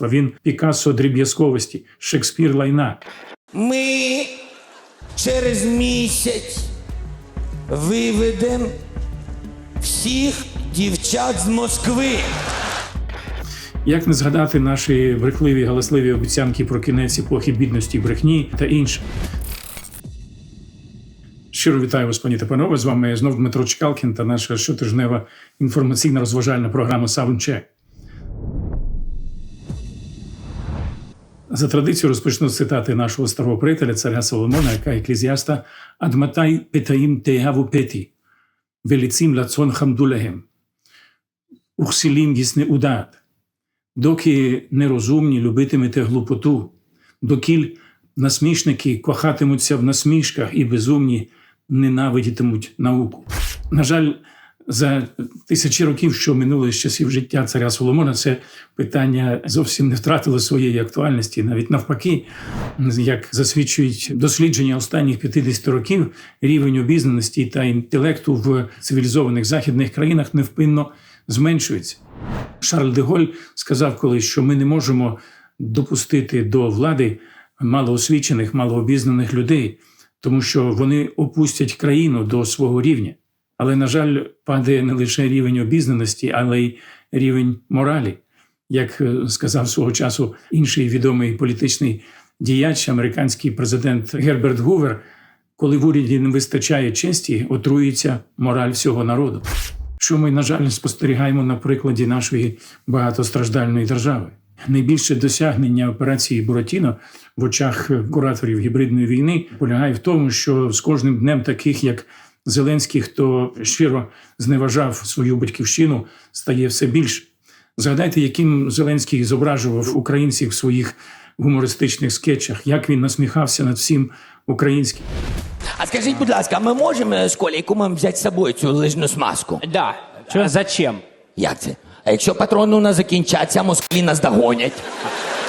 мистецтва. Він Пікассо дріб'язковості, Шекспір лайна. Ми через місяць виведемо всіх дівчат з Москви. Як не згадати наші брехливі галасливі обіцянки про кінець епохи бідності, брехні та інше. Щиро вітаю вас, пані та панове. З вами знов Дмитро Чкалкін та наша щотижнева інформаційна розважальна програма Саундчек. За традицією розпочну з цитати нашого старого приятеля, царя Соломона, яка еклезіаста Адматай питаїм теяву петі, велицім лацон хамдулегем, ухсілім гісне удат, доки нерозумні любитимете глупоту, докіль насмішники кохатимуться в насмішках і безумні ненавидітимуть науку. На жаль, за тисячі років, що минули з часів життя царя Соломона, це питання зовсім не втратило своєї актуальності. Навіть навпаки, як засвідчують дослідження останніх 50 років, рівень обізнаності та інтелекту в цивілізованих західних країнах невпинно зменшується. Шарль де Голь сказав колись, що ми не можемо допустити до влади малоосвічених, малообізнаних людей, тому що вони опустять країну до свого рівня. Але, на жаль, падає не лише рівень обізнаності, але й рівень моралі. Як е, сказав свого часу інший відомий політичний діяч, американський президент Герберт Гувер, коли в уряді не вистачає честі, отруюється мораль всього народу. Що ми, на жаль, спостерігаємо на прикладі нашої багатостраждальної держави. Найбільше досягнення операції Буратіно в очах кураторів гібридної війни полягає в тому, що з кожним днем таких як Зеленський, хто щиро зневажав свою батьківщину, стає все більше. Згадайте, яким Зеленський зображував українців в своїх гумористичних скетчах, як він насміхався над всім українським. А скажіть, будь ласка, ми можемо з Колей кумом взяти з собою цю лижну смазку? Да. А зачем? Як це? А якщо патрони у нас закінчаться, москві нас догонять.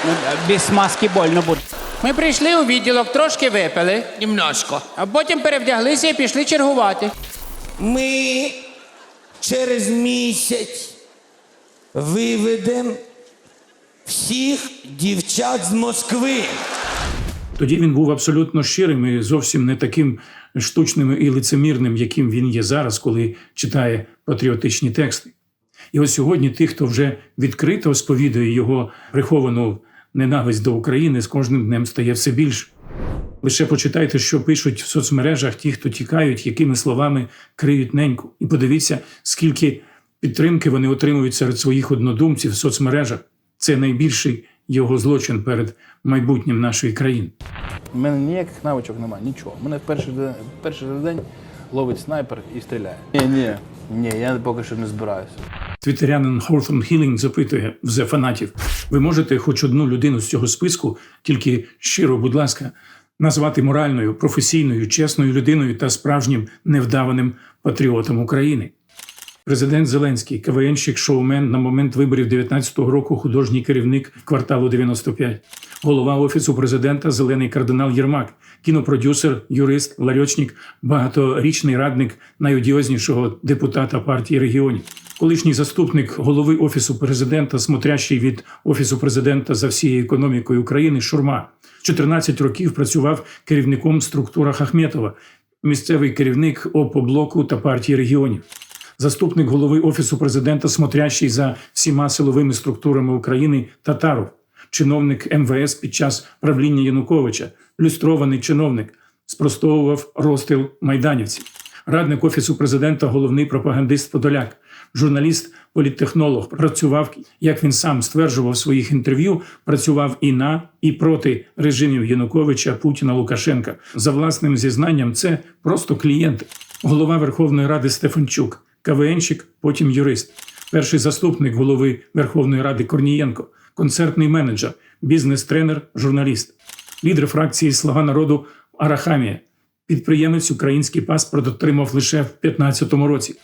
Ну, без маски больно буде. Ми прийшли у відділок, трошки випили, Немножко. а потім перевдяглися і пішли чергувати. Ми через місяць виведемо всіх дівчат з Москви. Тоді він був абсолютно щирим і зовсім не таким штучним і лицемірним, яким він є зараз, коли читає патріотичні тексти. І ось сьогодні тих, хто вже відкрито сповідує його приховану ненависть до України, з кожним днем стає все більше. Лише почитайте, що пишуть в соцмережах ті, хто тікають, якими словами криють неньку. І подивіться, скільки підтримки вони отримують серед своїх однодумців в соцмережах. Це найбільший його злочин перед майбутнім нашої країни. У мене ніяких навичок немає, нічого. Мене в перший день, перший день ловить снайпер і стріляє. Ні, ні, ні, я поки що не збираюся. Твітерянин Хортон Хілінг запитує в «Зе фанатів: ви можете хоч одну людину з цього списку, тільки щиро, будь ласка, назвати моральною, професійною, чесною людиною та справжнім невдаваним патріотом України. Президент Зеленський, КВНщик, шоумен на момент виборів 19-го року, художній керівник кварталу 95, голова офісу президента, зелений кардинал Єрмак, кінопродюсер, юрист, ларьочник, багаторічний радник найодіознішого депутата партії регіонів, колишній заступник голови офісу президента, смотрящий від офісу президента за всією економікою України Шурма. 14 років працював керівником в структурах Ахметова, місцевий керівник ОПО-блоку та партії регіонів. Заступник голови офісу президента, смотрящий за всіма силовими структурами України Татаров, чиновник МВС під час правління Януковича, люстрований чиновник, спростовував розстріл майданівців, радник офісу президента, головний пропагандист Подоляк, журналіст, політтехнолог, працював, як він сам стверджував в своїх інтерв'ю, працював і на і проти режимів Януковича, Путіна, Лукашенка. За власним зізнанням, це просто клієнти. Голова Верховної Ради Стефанчук. КВНщик, потім юрист, перший заступник голови Верховної Ради Корнієнко, концертний менеджер, бізнес-тренер, журналіст, лідер фракції Слуга народу Арахамія, підприємець український паспорт отримав лише в 2015 році,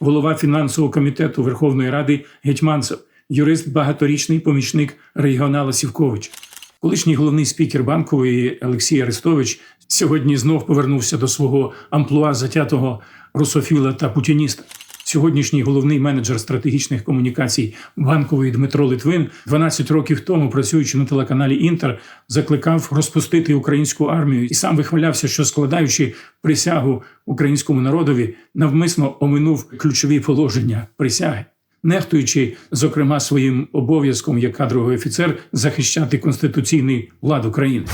голова фінансового комітету Верховної Ради Гетьманцев, юрист, багаторічний помічник регіонала Сівкович. Колишній головний спікер банкової Олексій Арестович сьогодні знов повернувся до свого амплуа затятого русофіла та путініста. Сьогоднішній головний менеджер стратегічних комунікацій банкової Дмитро Литвин 12 років тому, працюючи на телеканалі Інтер, закликав розпустити українську армію і сам вихвалявся, що складаючи присягу українському народові, навмисно оминув ключові положення присяги. Нехтуючи, зокрема, своїм обов'язком як кадровий офіцер захищати конституційний лад України.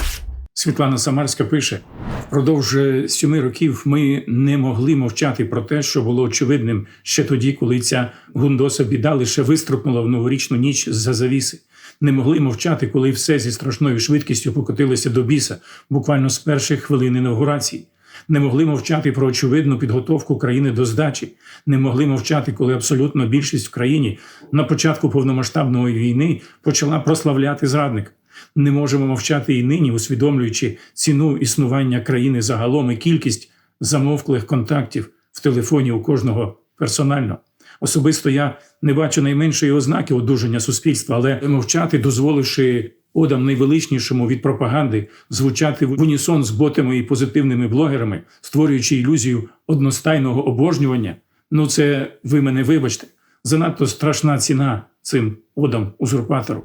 Світлана Самарська пише: впродовж сьоми років ми не могли мовчати про те, що було очевидним ще тоді, коли ця гундоса біда лише виструпнула в новорічну ніч з-за завіси. Не могли мовчати, коли все зі страшною швидкістю покотилося до біса, буквально з перших хвилин інаугурації. Не могли мовчати про очевидну підготовку країни до здачі. Не могли мовчати, коли абсолютно більшість в країні на початку повномасштабної війни почала прославляти зрадника. Не можемо мовчати і нині, усвідомлюючи ціну існування країни загалом і кількість замовклих контактів в телефоні у кожного персонально. Особисто я не бачу найменшої ознаки одужання суспільства, але мовчати, дозволивши одам найвеличнішому від пропаганди звучати в унісон з ботами і позитивними блогерами, створюючи ілюзію одностайного обожнювання. Ну, це ви мене вибачте. Занадто страшна ціна цим одам узурпатору.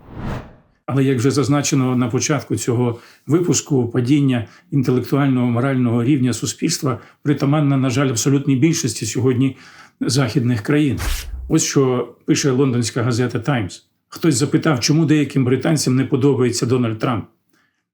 Але як вже зазначено на початку цього випуску, падіння інтелектуального морального рівня суспільства притаманна, на жаль, абсолютній більшості сьогодні західних країн. Ось що пише лондонська газета Таймс. Хтось запитав, чому деяким британцям не подобається Дональд Трамп.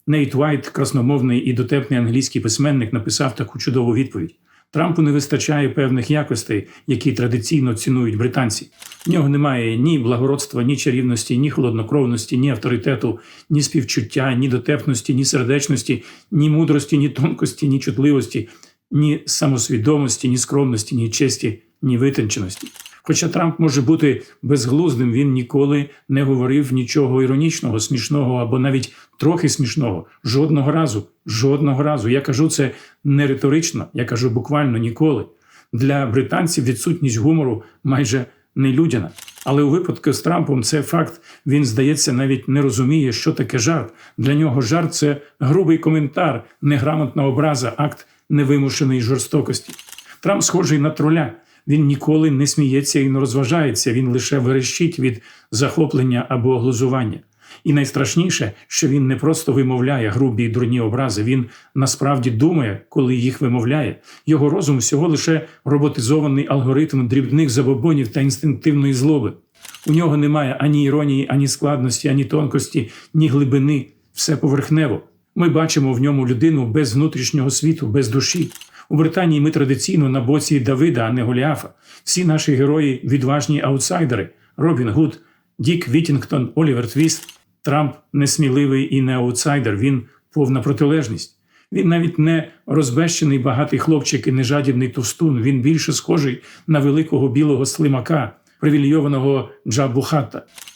Нейт Вайт, красномовний і дотепний англійський письменник, написав таку чудову відповідь: Трампу не вистачає певних якостей, які традиційно цінують британці. В нього немає ні благородства, ні чарівності, ні холоднокровності, ні авторитету, ні співчуття, ні дотепності, ні сердечності, ні мудрості, ні тонкості, ні чутливості, ні самосвідомості, ні скромності, ні честі, ні витонченості. Хоча Трамп може бути безглуздим, він ніколи не говорив нічого іронічного, смішного або навіть трохи смішного. Жодного разу, жодного разу. Я кажу це не риторично, я кажу буквально ніколи. Для британців відсутність гумору майже нелюдяна. Але у випадку з Трампом це факт. Він, здається, навіть не розуміє, що таке жарт. Для нього жарт це грубий коментар, неграмотна образа, акт невимушеної жорстокості. Трамп схожий на троля. Він ніколи не сміється і не розважається, він лише верещить від захоплення або глузування. І найстрашніше, що він не просто вимовляє грубі й дурні образи, він насправді думає, коли їх вимовляє. Його розум всього лише роботизований алгоритм дрібних забобонів та інстинктивної злоби. У нього немає ані іронії, ані складності, ані тонкості, ні глибини, все поверхнево. Ми бачимо в ньому людину без внутрішнього світу, без душі. У Британії ми традиційно на боці Давида, а не Голіафа. Всі наші герої відважні аутсайдери: Робін Гуд, Дік Вітінгтон, Олівер Твіст. Трамп несміливий і не аутсайдер. Він повна протилежність. Він навіть не розбещений багатий хлопчик і не жадібний товстун. Він більше схожий на великого білого слимака, привілейованого Джабу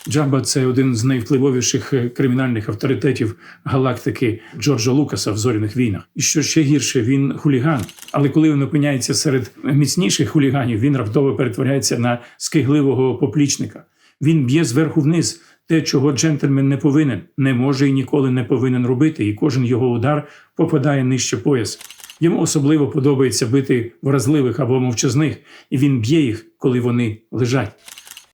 Джаба це один з найвпливовіших е, кримінальних авторитетів галактики Джорджа Лукаса в зоряних війнах. І що ще гірше, він хуліган. Але коли він опиняється серед міцніших хуліганів, він раптово перетворяється на скигливого поплічника. Він б'є зверху вниз те, чого джентльмен не повинен, не може і ніколи не повинен робити, і кожен його удар попадає нижче пояс. Йому особливо подобається бити вразливих або мовчазних, і він б'є їх, коли вони лежать.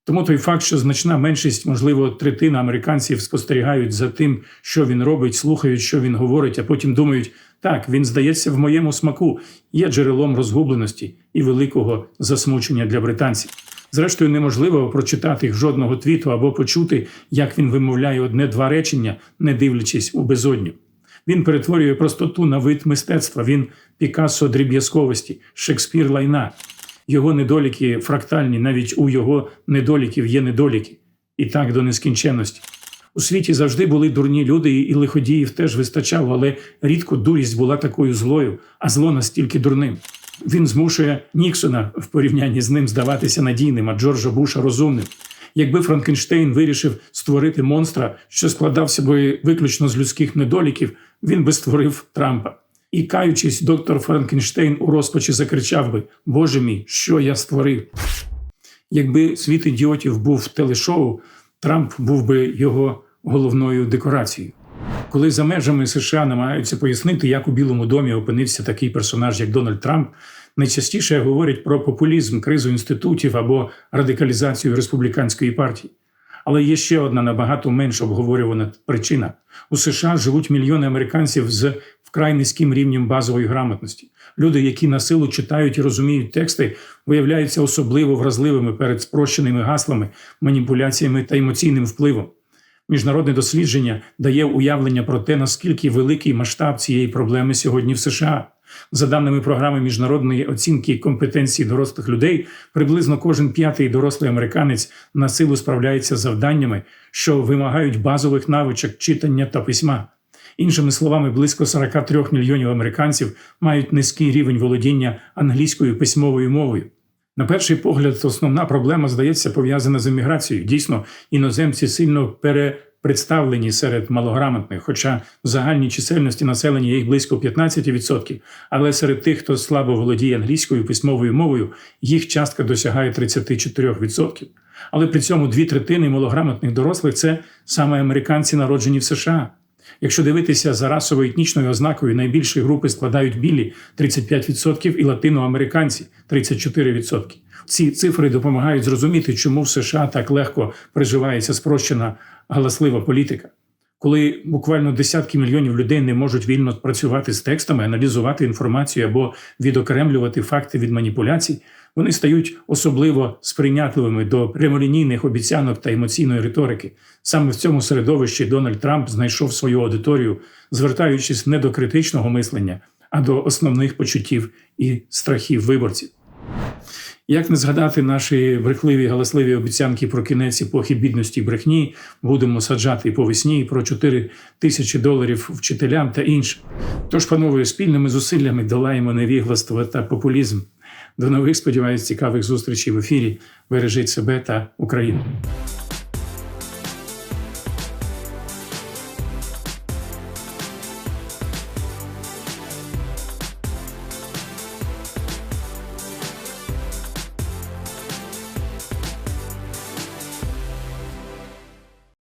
Тому той факт, що значна меншість, можливо, третина американців спостерігають за тим, що він робить, слухають, що він говорить, а потім думають, так, він здається в моєму смаку, є джерелом розгубленості і великого засмучення для британців. Зрештою, неможливо прочитати жодного твіту або почути, як він вимовляє одне-два речення, не дивлячись у безодню. Він перетворює простоту на вид мистецтва. Він Пікассо дріб'язковості, Шекспір лайна. Його недоліки фрактальні, навіть у його недоліків є недоліки. І так до нескінченності. У світі завжди були дурні люди, і лиходіїв теж вистачало, але рідко дурість була такою злою, а зло настільки дурним. Він змушує Ніксона в порівнянні з ним здаватися надійним, а Джорджа Буша розумним. Якби Франкенштейн вирішив створити монстра, що складався би виключно з людських недоліків, він би створив Трампа. І каючись, доктор Франкенштейн у розпачі закричав би: Боже мій, що я створив? Якби світ ідіотів був телешоу, Трамп був би його головною декорацією. Коли за межами США намагаються пояснити, як у Білому домі опинився такий персонаж, як Дональд Трамп, найчастіше говорять про популізм, кризу інститутів або радикалізацію республіканської партії. Але є ще одна набагато менш обговорювана причина: у США живуть мільйони американців з вкрай низьким рівнем базової грамотності. Люди, які на силу читають і розуміють тексти, виявляються особливо вразливими перед спрощеними гаслами, маніпуляціями та емоційним впливом. Міжнародне дослідження дає уявлення про те, наскільки великий масштаб цієї проблеми сьогодні в США. За даними програми міжнародної оцінки компетенції дорослих людей, приблизно кожен п'ятий дорослий американець на силу справляється з завданнями, що вимагають базових навичок читання та письма. Іншими словами, близько 43 мільйонів американців мають низький рівень володіння англійською письмовою мовою. На перший погляд, основна проблема здається пов'язана з еміграцією. Дійсно, іноземці сильно перепредставлені серед малограмотних, хоча в загальній чисельності населення їх близько 15%, але серед тих, хто слабо володіє англійською письмовою мовою, їх частка досягає 34%. Але при цьому дві третини малограмотних дорослих це саме американці, народжені в США. Якщо дивитися за расово-етнічною ознакою, найбільші групи складають білі 35% і латиноамериканці 34%. Ці цифри допомагають зрозуміти, чому в США так легко приживається спрощена галаслива політика. Коли буквально десятки мільйонів людей не можуть вільно працювати з текстами, аналізувати інформацію або відокремлювати факти від маніпуляцій, вони стають особливо сприйнятливими до прямолінійних обіцянок та емоційної риторики. Саме в цьому середовищі Дональд Трамп знайшов свою аудиторію, звертаючись не до критичного мислення, а до основних почуттів і страхів виборців. Як не згадати наші брехливі галасливі обіцянки про кінець епохи бідності і брехні, будемо саджати по весні про 4 тисячі доларів вчителям та інше. Тож, панове, спільними зусиллями долаємо невігластво та популізм. До нових сподіваюсь, цікавих зустрічей в ефірі. Бережіть себе та Україну.